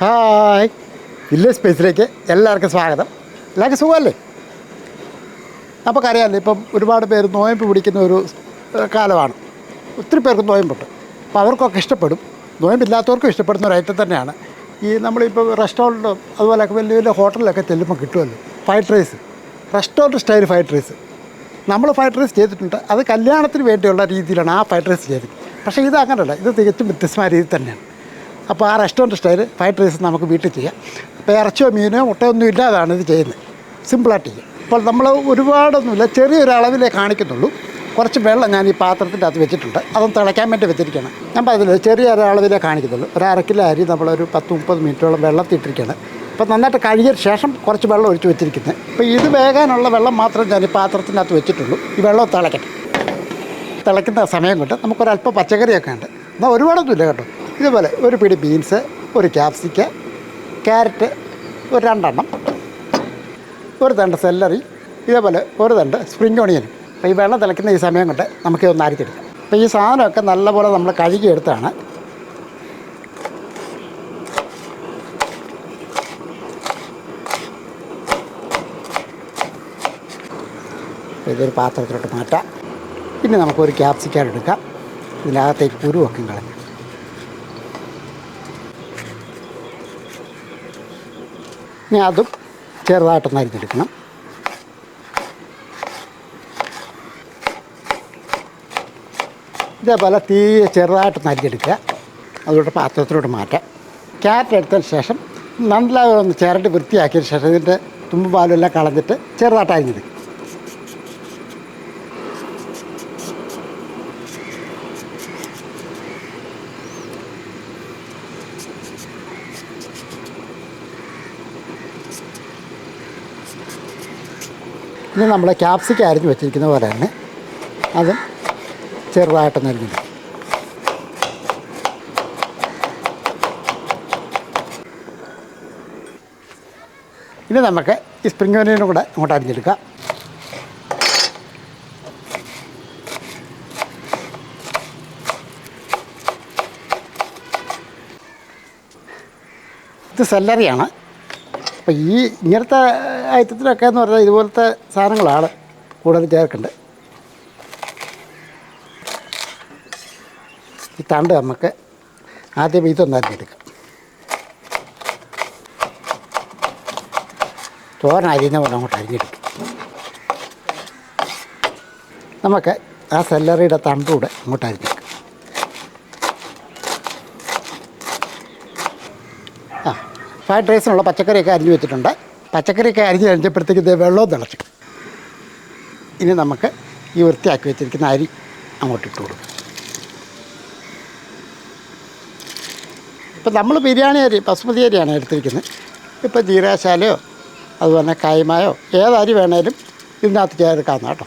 Hi. Village സ്പേസിലേക്ക് എല്ലാവർക്കും സ്വാഗതം. എല്ലാവർക്കും സുഖമല്ലേ? നമുക്കറിയാമല്ലോ ഇപ്പം ഒരുപാട് പേര് നോയമ്പ് പിടിക്കുന്ന ഒരു കാലമാണ്. ഒത്തിരി പേർക്ക് നോയമ്പുണ്ട്. അപ്പോൾ അവർക്കൊക്കെ ഇഷ്ടപ്പെടും. നോയമ്പില്ലാത്തവർക്കും ഇഷ്ടപ്പെടുന്ന ഒരു ഐറ്റം തന്നെയാണ്. ഈ നമ്മളിപ്പോൾ റെസ്റ്റോറന്റും അതുപോലെയൊക്കെ വലിയ വലിയ ഹോട്ടലിലൊക്കെ ചെല്ലുമ്പോൾ കിട്ടുമല്ലോ fried rice restaurant style fried rice നമ്മൾ ഫ്രൈഡ് റൈസ് ചെയ്തിട്ടുണ്ട്. അത് കല്യാണത്തിന് വേണ്ടിയുള്ള രീതിയിലാണ് ആ ഫ്രൈഡ് റൈസ് ചെയ്തത് പക്ഷേ ഇത് അങ്ങനെയല്ല ഇത് തികച്ചും വ്യത്യസ്തമായ രീതി തന്നെയാണ്. അപ്പോൾ ആ റെസ്റ്റോറന്റ് സ്റ്റൈൽ ഫ്രൈഡ് റൈസ് നമുക്ക് വീട്ടിൽ ചെയ്യാം. അപ്പോൾ ഇറച്ചിയോ മീനോ മുട്ടയൊന്നും ഇല്ലാതാണ് ഇത് ചെയ്യുന്നത്. സിമ്പിളായിട്ട് ചെയ്യും അപ്പോൾ നമ്മൾ ഒരുപാടൊന്നുമില്ല ചെറിയൊരു അളവിലേ കാണിക്കുന്നുള്ളൂ കുറച്ച് വെള്ളം ഞാൻ ഈ പാത്രത്തിന്റെ അകത്ത് വെച്ചിട്ടുണ്ട്. അതൊന്ന് തിളയ്ക്കാൻ വേണ്ടി വെച്ചിരിക്കുകയാണ്. ഞാൻ പറഞ്ഞില്ല ചെറിയ ഒരു അളവിലേ കാണിക്കുന്നുള്ളൂ ഒരു അര കിലോ അരി നമ്മളൊരു പത്ത് മുപ്പത് മിനിറ്റോളം വെള്ളത്തിട്ടിരിക്കുകയാണ് അപ്പോൾ നന്നായിട്ട് കഴുകിയ ശേഷം കുറച്ച് വെള്ളം ഒഴിച്ച് വെച്ചിരിക്കുന്നത്. അപ്പോൾ ഇത് വേകാനുള്ള വെള്ളം മാത്രം ഞാൻ ഈ പാത്രത്തിന്റെ അകത്ത് വെച്ചിട്ടുള്ളൂ. ഈ വെള്ളം തിളയ്ക്കട്ടെ തിളയ്ക്കുന്ന സമയം കൊണ്ട് നമുക്കൊരല്പം പച്ചക്കറിയൊക്കെ ഉണ്ട്. എന്നാൽ ഒരുപാടൊന്നുമില്ല കേട്ടോ. ഇതുപോലെ ഒരു പിടി ബീൻസ് ഒരു ക്യാപ്സിക്ക ക്യാരറ്റ് ഒരു രണ്ടെണ്ണം ഒരു തണ്ട് സെല്ലറി ഇതേപോലെ ഒരു തണ്ട് സ്പ്രിംഗ് ഓണിയനും അപ്പോൾ ഈ വെള്ളം തിളയ്ക്കുന്ന ഈ സമയം കൊണ്ട് നമുക്ക് ഒന്ന് അരിച്ചെടുക്കാം അപ്പോൾ ഈ സാധനമൊക്കെ നല്ലപോലെ നമ്മൾ കഴുകിയെടുത്താണ് ഇതൊരു പാത്രത്തിലോട്ട് മാറ്റാം. പിന്നെ നമുക്കൊരു ക്യാപ്സിക്കാൻ എടുക്കാം. ഇതിനകത്തേക്ക് കുരുവൊക്കെ കളഞ്ഞു ഇനി അതും ചെറുതായിട്ടൊന്ന് അരിഞ്ഞെടുക്കണം ഇതേപോലെ തീ ചെറുതായിട്ടൊന്ന് അരിഞ്ഞെടുക്കുക അതുകൊണ്ട് പാത്രത്തിലോട്ട് മാറ്റാം. ക്യാരറ്റ് എടുത്തതിന് ശേഷം നല്ല ഒന്ന് ചിരട്ടി വൃത്തിയാക്കിയതിന് ശേഷം ഇതിന്റെ തുമ്പ് പാലും എല്ലാം കളഞ്ഞിട്ട് ചെറുതായിട്ട് അരിഞ്ഞെടുക്കും ഇനി നമ്മളെ ക്യാപ്സിക്ക അരിഞ്ഞ് വെച്ചിരിക്കുന്ന പോലെ തന്നെ. അത് ചെറുതായിട്ടൊന്ന് അരിഞ്ഞിടും ഇനി നമുക്ക് ഈ സ്പ്രിംഗ് ഓനിയനും കൂടെ ഇങ്ങോട്ട് അരിഞ്ഞെടുക്കാം. ഇത് സെല്ലറിയാണ് അപ്പോൾ ഈ ഇങ്ങനത്തെ ഐറ്റത്തിലൊക്കെ എന്ന് പറഞ്ഞാൽ ഇതുപോലത്തെ സാധനങ്ങളാണ് കൂടുതൽ ചേർക്കേണ്ടത് ഈ തണ്ട് നമുക്ക് ആദ്യം ഇതൊന്ന് എടുക്കാം. തോരൻ അരിഞ്ഞ പോലെ അങ്ങോട്ട് അരിഞ്ഞെടുക്കും നമുക്ക് ആ സെല്ലറിയുടെ തണ്ടൂടെ അങ്ങോട്ട് അരിഞ്ഞെടുക്കാം ഫ്രൈഡ് റൈസിനുള്ള പച്ചക്കറിയൊക്കെ അരിഞ്ഞു വെച്ചിട്ടുണ്ട്. പച്ചക്കറിയൊക്കെ അരിഞ്ഞ് കഴിഞ്ഞപ്പോഴത്തേക്ക് ഇത് വെള്ളവും തിളച്ചു. ഇനി നമുക്ക് ഈ വൃത്തിയാക്കി വെച്ചിരിക്കുന്ന അരി അങ്ങോട്ട് ഇട്ട് കൊടുക്കും. ഇപ്പം നമ്മൾ ബിരിയാണി അരി ബസ്മതി അരിയാണ് എടുത്തിരിക്കുന്നത്. ഇപ്പോൾ ജീരാശാലയോ അതുപോലെ തന്നെ കൈമായോ ഏത് അരി വേണേലും ഇതിനകത്ത് ചേർക്കാവുന്ന കേട്ടോ.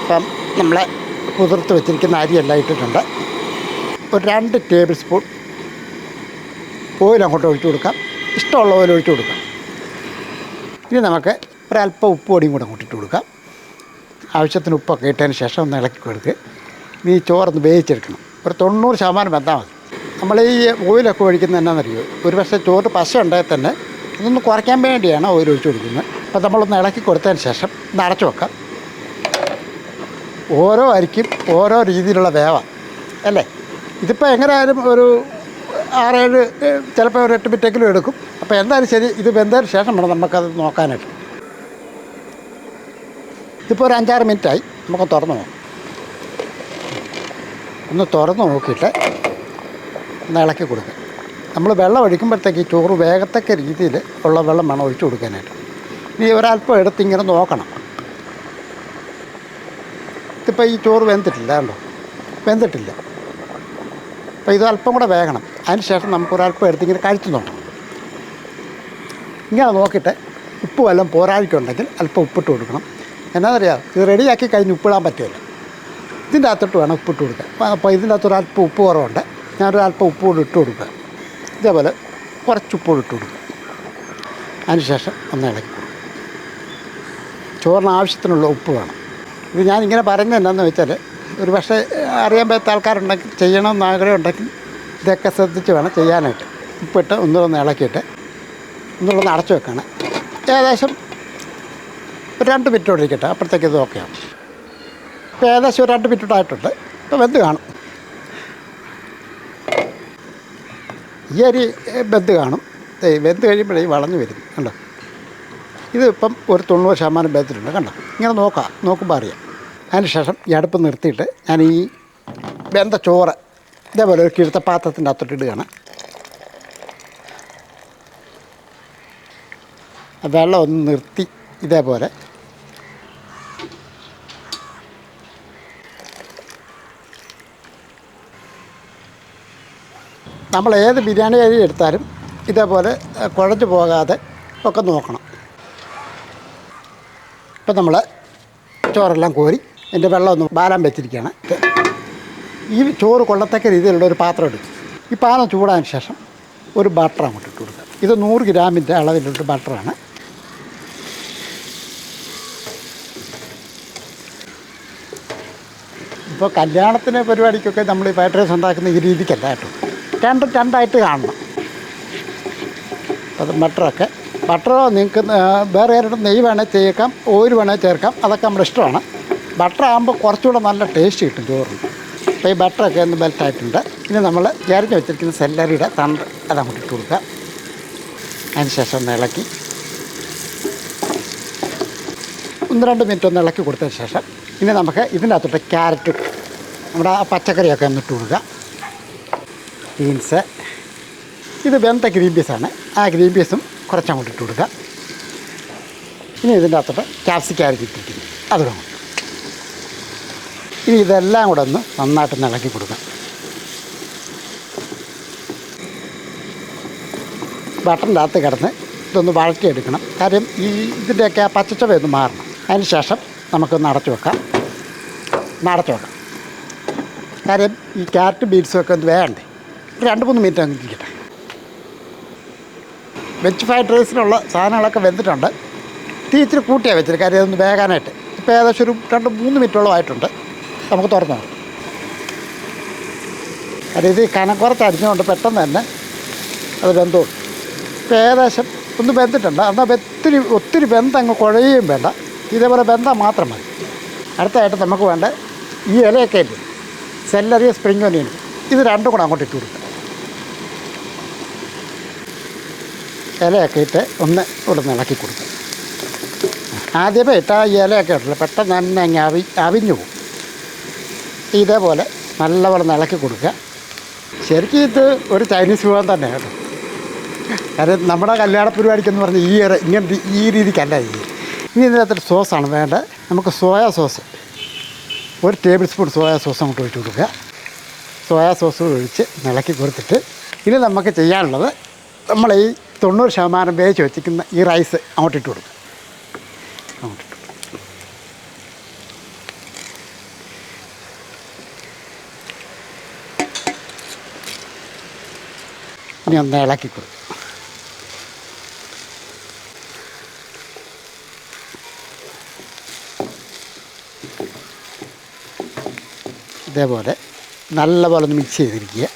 ഇപ്പം നമ്മളെ കുതിർത്ത് വെച്ചിരിക്കുന്ന അരിയെല്ലാം ഇട്ടിട്ടുണ്ട്. ഒരു രണ്ട് ടേബിൾ സ്പൂൺ ഓയിൽ അങ്ങോട്ട് ഒഴിച്ചു കൊടുക്കാം. ഇഷ്ടമുള്ള ഓയിൽ ഒഴിച്ചു കൊടുക്കാം. ഇനി നമുക്ക് ഒരല്പം ഉപ്പ് പൊടിയും കൂടെ അങ്ങോട്ട് ഇട്ട് കൊടുക്കാം. ആവശ്യത്തിന് ഉപ്പൊക്കെ ഇട്ടതിന് ശേഷം ഒന്ന് ഇളക്കി കൊടുക്കുക ഈ ചോറൊന്ന് വേവിച്ചെടുക്കണം. ഒരു തൊണ്ണൂറ് ശതമാനം വെന്താൽ മതി. നമ്മൾ ഈ ഓയിലൊക്കെ ഒഴിക്കുന്നത് എന്നാണെന്നറിയോ ഒരു പക്ഷേ ചോറ് പശ ഉണ്ടെങ്കിൽ തന്നെ അതൊന്ന് കുറയ്ക്കാൻ വേണ്ടിയാണ് ഓയിൽ ഒഴിച്ചു കൊടുക്കുന്നത്. അപ്പോൾ നമ്മളൊന്ന് ഇളക്കി കൊടുത്തതിന് ശേഷം ഒന്ന് അടച്ചു വെക്കാം. ഓരോ അരിക്കും ഓരോ രീതിയിലുള്ള വേവ. അല്ലേ? ഇതിപ്പോൾ എങ്ങനെയായാലും ഒരു ആറേഴ് ചിലപ്പോൾ ഒരു എട്ട് മിനിറ്റെങ്കിലും എടുക്കും. അപ്പോൾ എന്തായാലും ശരി ഇത് വെന്തതിന് ശേഷം വേണം നമുക്കത് നോക്കാനായിട്ട്. ഇതിപ്പോൾ ഒരു അഞ്ചാറ് മിനിറ്റായി. നമുക്ക് തുറന്ന് നോക്കാം. ഒന്ന് തുറന്ന് നോക്കിയിട്ട് ഒന്ന് ഇളക്കി കൊടുക്കുക നമ്മൾ വെള്ളം ഒഴിക്കുമ്പോഴത്തേക്ക് ഈ ചോറ് വേഗത്തക്ക രീതിയിൽ ഉള്ള വെള്ളം വേണം ഒഴിച്ചു കൊടുക്കാനായിട്ട്. ഇനി ഒരല്പം എടുത്ത് ഇങ്ങനെ നോക്കണം. ഇതിപ്പോൾ ഈ ചോറ് വെന്തിട്ടില്ല കണ്ടോ? വെന്തിട്ടില്ല. അപ്പോൾ ഇത് അല്പം കൂടെ വേകണം അതിന് ശേഷം നമുക്ക് ഒരല്പം എടുത്ത് ഇങ്ങനെ കഴിച്ചു നോക്കണം ഇങ്ങനെ നോക്കിയിട്ട് ഉപ്പ് വല്ലതും പോരാഴിക്കുണ്ടെങ്കിൽ അല്പം ഉപ്പിട്ട് കൊടുക്കണം. എന്നാണെന്നറിയാം ഇത് റെഡിയാക്കി കഴിഞ്ഞ് ഉപ്പിടാൻ പറ്റുമല്ലോ. ഇതിന്റെ അകത്തോട്ട് വേണം ഉപ്പിട്ട് കൊടുക്കാൻ. അപ്പോൾ- ഇതിന്റെ അകത്ത് ഒരു അല്പം ഉപ്പ് കുറവുണ്ട്. ഞാനൊരു അല്പം ഉപ്പ് കൂടി ഇട്ട് കൊടുക്കുക. ഇതേപോലെ കുറച്ച് ഉപ്പ് ഇട്ട് കൊടുക്കുക. അതിന് ശേഷം ഒന്ന് ഇളക്കി കൊടുക്കും ചോറിന് ആവശ്യത്തിനുള്ള ഉപ്പ് വേണം. ഇത് ഞാനിങ്ങനെ എന്താണെന്ന് വെച്ചാൽ ഒരു പക്ഷേ അറിയാൻ പറ്റാത്ത ആൾക്കാരുണ്ടെങ്കിൽ ചെയ്യണമെന്ന് ആഗ്രഹം ഉണ്ടെങ്കിൽ ഇതൊക്കെ ശ്രദ്ധിച്ച് വേണം ചെയ്യാനായിട്ട്. ഉപ്പിട്ട് ഒന്നുകൂടെ ഇളക്കിയിട്ട് ഒന്നുകൂടെ അടച്ചു വെക്കണം. ഏകദേശം ഒരു രണ്ട് മിനിറ്റ് കൂടെ ഇരിക്കട്ടെ അപ്പോഴത്തേക്ക് ഇത് ഓക്കെയാണ് ഇപ്പോൾ ഏകദേശം ഒരു രണ്ട് മിനിറ്റ് ആയിട്ടുണ്ട്. ഇപ്പോൾ വെന്ത് കാണും. ഈ അരി വെന്ത് കാണും. വെന്ത് കഴിയുമ്പോഴേ വളഞ്ഞു വരും. കണ്ടോ? ഇതിപ്പം ഒരു തൊണ്ണൂറ് ശതമാനം വെന്തിട്ടുണ്ട് കണ്ടോ? ഇങ്ങനെ നോക്കാം. നോക്കുമ്പോൾ അറിയാം. അതിന് ശേഷം ഈ അടുപ്പ് നിർത്തിയിട്ട് ഞാൻ ഈ വെന്ത ചോറ് ഇതേപോലെ ഒരു കിഴുത്ത പാത്രത്തിന്റെ അകത്തോട്ട് ഇടുകയാണ്. ആ വെള്ളം ഒന്ന് നിർത്തി ഇതേപോലെ. നമ്മൾ ഏത് ബിരിയാണി അരി എടുത്താലും ഇതേപോലെ കുഴഞ്ഞു പോകാതെ ഒക്കെ നോക്കണം. ഇപ്പം നമ്മൾ ചോറെല്ലാം കോരി എന്റെ വെള്ളം ഒന്ന് ബാലാൻ വെച്ചിരിക്കുകയാണ്. ഈ ചോറ് കൊള്ളത്തക്ക രീതിയിലുള്ള ഒരു പാത്രം എടുക്കും ഈ പാനം ചൂടാൻ ശേഷം ഒരു ബട്ടർ അങ്ങോട്ട് ഇട്ട് കൊടുക്കുക. ഇത് നൂറ് ഗ്രാമിന്റെ അളവിലുള്ള ബട്ടറാണ് ഇപ്പോൾ കല്യാണത്തിന് പരിപാടിക്കൊക്കെ നമ്മൾ ഫ്രൈഡ് റൈസ് ഉണ്ടാക്കുന്ന ഈ രീതിക്കല്ല കേട്ടോ. രണ്ടും രണ്ടായിട്ട് കാണണം. അത് ബട്ടറൊക്കെ ബട്ടറോ നിങ്ങൾക്ക് വേറെ ആരുടെ നെയ്യ് വേണേൽ ചേർക്കാം ഓയിൽ വേണേൽ ചേർക്കാം. അതൊക്കെ നമ്മുടെ ഇഷ്ടമാണ്. ബട്ടർ ആകുമ്പോൾ കുറച്ചുകൂടെ നല്ല ടേസ്റ്റ് കിട്ടും ചോറിന്. അപ്പോൾ ഈ ബട്ടറൊക്കെ ഒന്ന് ബെൽറ്റായിട്ടുണ്ട് ഇനി നമ്മൾ ചേർന്ന് വെച്ചിരിക്കുന്ന സെല്ലറിയുടെ തണ്ട് അത് ഇട്ട് കൊടുക്കുക. അതിന് ശേഷം ഒന്ന് ഇളക്കി. ഒന്ന് രണ്ട് മിനിറ്റ് ഒന്ന് ഇളക്കി കൊടുത്തതിന് ശേഷം ഇനി നമുക്ക് ഇതിന്റെ അകത്തോട്ട് ക്യാരറ്റ് നമ്മുടെ ആ പച്ചക്കറിയൊക്കെ ഒന്ന് ഇട്ട് കൊടുക്കുക. ബീൻസ് ഇത് വെന്ത ഗ്രീൻ പീസാണ് ആ ഗ്രീൻ പീസും കുറച്ചങ്ങോട്ട് ഇട്ട് കൊടുക്കുക. ഇനി ഇതിന്റെ അകത്തോട്ട് ക്യാപ്സിക്കം അരിഞ്ഞിട്ടിരിക്കുന്നു അതും അങ്ങോട്ട്. ഇനി ഇതെല്ലാം കൂടെ ഒന്ന് നന്നായിട്ട് ഇളക്കി കൊടുക്കാം. ബട്ടറിന്റെ അകത്ത് കിടന്ന് ഇതൊന്ന് വഴറ്റിയെടുക്കണം. കാര്യം ഈ ഇതിന്റെയൊക്കെ ആ പച്ചച്ചവ ഒന്ന് മാറണം. അതിന് ശേഷം നമുക്കൊന്ന് അടച്ചു വെക്കാം. ഒന്ന് അടച്ചു വെക്കാം. കാര്യം ഈ ക്യാരറ്റ് ബീൻസും ഒക്കെ ഒന്ന് വേണ്ടേ? രണ്ട് മൂന്ന് മിനിറ്റ് അങ്ങ് ഇരിക്കട്ടെ. വെജ് ഫ്രൈഡ് റൈസിനുള്ള സാധനങ്ങളൊക്കെ വെന്തിട്ടുണ്ട്. തീ ഇച്ചിരി കൂട്ടിയാണ് വെച്ചത്. കാര്യം അതൊന്ന് വേകാനായിട്ട്. ഇപ്പോൾ ഏകദേശം ഒരു രണ്ട് മൂന്ന് മിനിറ്റോളം ആയിട്ടുണ്ട്. നമുക്ക് തുറന്നു? അതായത് കനം കുറച്ച് അരിഞ്ഞുകൊണ്ട് പെട്ടെന്ന് തന്നെ അത് ബന്ധു ഇപ്പോൾ ഏകദേശം ഒന്ന് ബന്ധിട്ടുണ്ട് എന്നാൽ ഒത്തിരി ഒത്തിരി ബന്ധം അങ്ങ് കുഴയുകയും വേണ്ട. ഇതേപോലെ ബന്ധം മാത്രം മതി. അടുത്തായിട്ട് നമുക്ക് വേണ്ട ഈ ഇലയൊക്കെ ഇല്ലേ? സെല്ലറിയ സ്പ്രിംഗ് ഒനിയൻ ഇത് രണ്ടും കൂടെ അങ്ങോട്ട് ഇട്ട് കൊടുക്കുക ഇലയൊക്കെ ഇട്ട് ഒന്ന് ഇവിടെ ഇളക്കി കൊടുക്കുക ആദ്യമേ ഇട്ടാൽ ഈ ഇലയൊക്കെ ഇട്ടില്ല പെട്ടെന്ന് തന്നെ അങ്ങ് അവി അവിഞ്ഞു പോകും. ഇതേപോലെ നല്ലപോലെ ഇളക്കി കൊടുക്കുക. ശരിക്കും ഇത് ഒരു ചൈനീസ് വിഭവം തന്നെ കേട്ടോ. കാര്യം നമ്മുടെ കല്യാണ പരിപാടിക്കെന്ന് പറഞ്ഞാൽ ഈ ഇറ ഇങ്ങനത്തെ ഈ രീതിക്കല്ല ഈ ഇനി ഇതിനകത്തൊരു സോസാണ് വേണ്ടത്. നമുക്ക് സോയാ സോസ്. ഒരു ടേബിൾ സ്പൂൺ സോയാ സോസ് അങ്ങോട്ട് ഒഴിച്ച് കൊടുക്കുക. സോയാ സോസ് ഒഴിച്ച് ഇളക്കി കൊടുത്തിട്ട് ഇനി നമുക്ക് ചെയ്യാനുള്ളത് നമ്മൾ ഈ തൊണ്ണൂറ് ശതമാനം വേവിച്ച് വെച്ചിരിക്കുന്ന ഈ റൈസ് അങ്ങോട്ട് ഇട്ട് കൊടുക്കുക. ഇനി ഒന്ന് ഇളക്കി കൊടുക്കും. ഇതേപോലെ നല്ലപോലെ ഒന്ന് മിക്സ് ചെയ്തിരിക്കുക.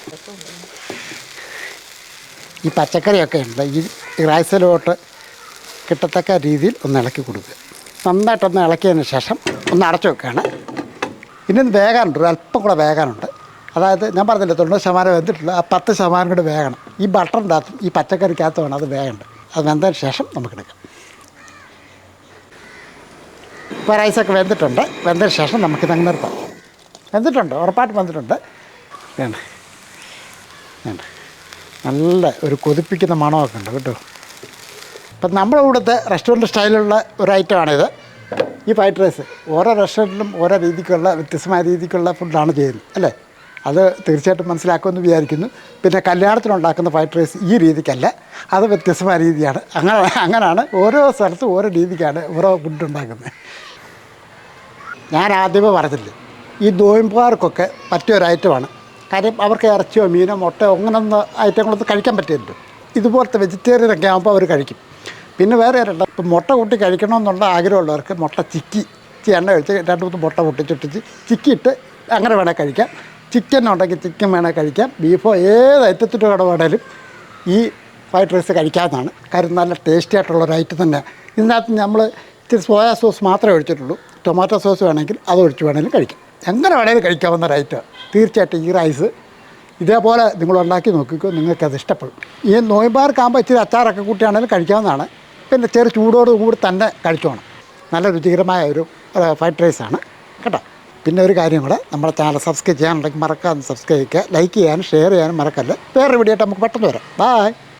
ഈ പച്ചക്കറിയൊക്കെ ഉണ്ട് ഈ റൈസിലോട്ട് കിട്ടത്തക്ക രീതിയിൽ ഒന്ന് ഇളക്കി കൊടുക്കുക. നന്നായിട്ടൊന്ന് ഇളക്കിയതിന് ശേഷം ഒന്ന് അടച്ചു വെക്കുകയാണ്. ഇനി ഒന്ന് വേകാനുണ്ട് ഒരു അല്പം കൂടെ വേകാനുണ്ട്. അതായത് ഞാൻ പറഞ്ഞില്ല തൊണ്ണൂറ് ശതമാനം വെന്തിട്ടില്ല ആ പത്ത് ശതമാനം കൂടെ വേകണം. ഈ ബട്ടറിന്റെ ഈ പച്ചക്കറിക്കകത്തും അത് വേഗണ്ട് അത് വെന്തതിന് ശേഷം നമുക്കെടുക്കാം. ഇപ്പോൾ റൈസൊക്കെ വെന്തിട്ടുണ്ട്. വെന്തതിന് ശേഷം നമുക്കിതങ്ങ് നിർത്താം. വെന്തിട്ടുണ്ട് ഉറപ്പായിട്ട് വെന്തിട്ടുണ്ട്. വേണ്ട. വേണ്ട. നല്ല ഒരു കൊതിപ്പിക്കുന്ന മണമൊക്കെ ഉണ്ട് കേട്ടോ. ഇപ്പം നമ്മുടെ ഇവിടുത്തെ റെസ്റ്റോറന്റ് സ്റ്റൈലുള്ള ഒരു ഐറ്റമാണിത് ഈ ഫ്രൈഡ് റൈസ് ഓരോ റെസ്റ്റോറന്റിലും ഓരോ രീതിക്കുള്ള വ്യത്യസ്തമായ രീതിക്കുള്ള ഫുഡാണ് ചെയ്യുന്നത് അല്ലേ? അത് തീർച്ചയായിട്ടും മനസ്സിലാക്കുമെന്ന് വിചാരിക്കുന്നു. പിന്നെ കല്യാണത്തിനുണ്ടാക്കുന്ന ഫ്രൈഡ് റൈസ് ഈ രീതിക്കല്ല. അത് വ്യത്യസ്തമായ രീതിയാണ്. അങ്ങനെ അങ്ങനെയാണ് ഓരോ സ്ഥലത്തും ഓരോ രീതിക്കാണ് ഓരോ ഫുഡ് ഉണ്ടാക്കുന്നത്. ഞാൻ ആദ്യമേ പറഞ്ഞില്ലേ ഈ നോയമ്പുകാർക്കൊക്കെ പറ്റിയൊരു ഐറ്റമാണ് കാര്യം അവർക്ക് ഇറച്ചിയോ മീനോ മുട്ടയോ അങ്ങനൊന്നും ഐറ്റങ്ങളൊന്നും കഴിക്കാൻ പറ്റില്ലല്ലോ. ഇതുപോലത്തെ വെജിറ്റേറിയൻ ഒക്കെ ആകുമ്പോൾ അവർ കഴിക്കും. പിന്നെ വേറെ ആരുണ്ട് ഇപ്പം മുട്ട കൂട്ടി കഴിക്കണമെന്നുള്ള ആഗ്രഹമുള്ളവർക്ക് മുട്ട ചിക്കി എണ്ണ ഒഴിച്ച് രണ്ട് മൂന്ന് മുട്ട പൊട്ടിച്ചൊട്ടിച്ച് ചിക്കിയിട്ട് അങ്ങനെ വേണേൽ കഴിക്കാം. ചിക്കൻ ഉണ്ടെങ്കിൽ ചിക്കൻ വേണേൽ കഴിക്കാം. ബീഫോ ഏത് ഐറ്റത്തിന്റെ വേണേലും ഈ ഫ്രൈഡ് റൈസ് കഴിക്കാമെന്നാണ് കാര്യം നല്ല ടേസ്റ്റി ആയിട്ടുള്ള ഒരു ഐറ്റം തന്നെയാണ് ഇതിനകത്ത് നമ്മൾ ഇത്തിരി സോയാ സോസ് മാത്രമേ ഒഴിച്ചിട്ടുള്ളൂ. ടൊമാറ്റോ സോസ് വേണമെങ്കിൽ അത് ഒഴിച്ച് വേണമെങ്കിലും കഴിക്കാം. എങ്ങനെ വേണമെങ്കിലും കഴിക്കാവുന്ന ഐറ്റം തീർച്ചയായിട്ടും ഈ റൈസ് ഇതേപോലെ നിങ്ങൾ ഉണ്ടാക്കി നോക്കിക്കോ നിങ്ങൾക്കത് ഇഷ്ടപ്പെടും. ഈ നോയമ്പാർക്കാകുമ്പോൾ ഇച്ചിരി അച്ചാറൊക്കെ കൂട്ടിയാണെങ്കിലും കഴിക്കാവുന്നതാണ്. പിന്നെ ചെറു ചൂടോട് കൂടി തന്നെ കഴിച്ചോണം. നല്ല രുചികരമായ ഒരു ഫ്രൈഡ് റൈസാണ് കേട്ടോ? പിന്നെ ഒരു കാര്യം കൂടെ നമ്മുടെ ചാനൽ സബ്സ്ക്രൈബ് ചെയ്യാനുണ്ടെങ്കിൽ മറക്കാതെ സബ്സ്ക്രൈബ് ചെയ്യുക ലൈക്ക് ചെയ്യാനും ഷെയർ ചെയ്യാനും മറക്കല്ലേ. വേറെ വീഡിയോ ആയിട്ട് നമുക്ക് പെട്ടെന്ന് വരാം. ബായ്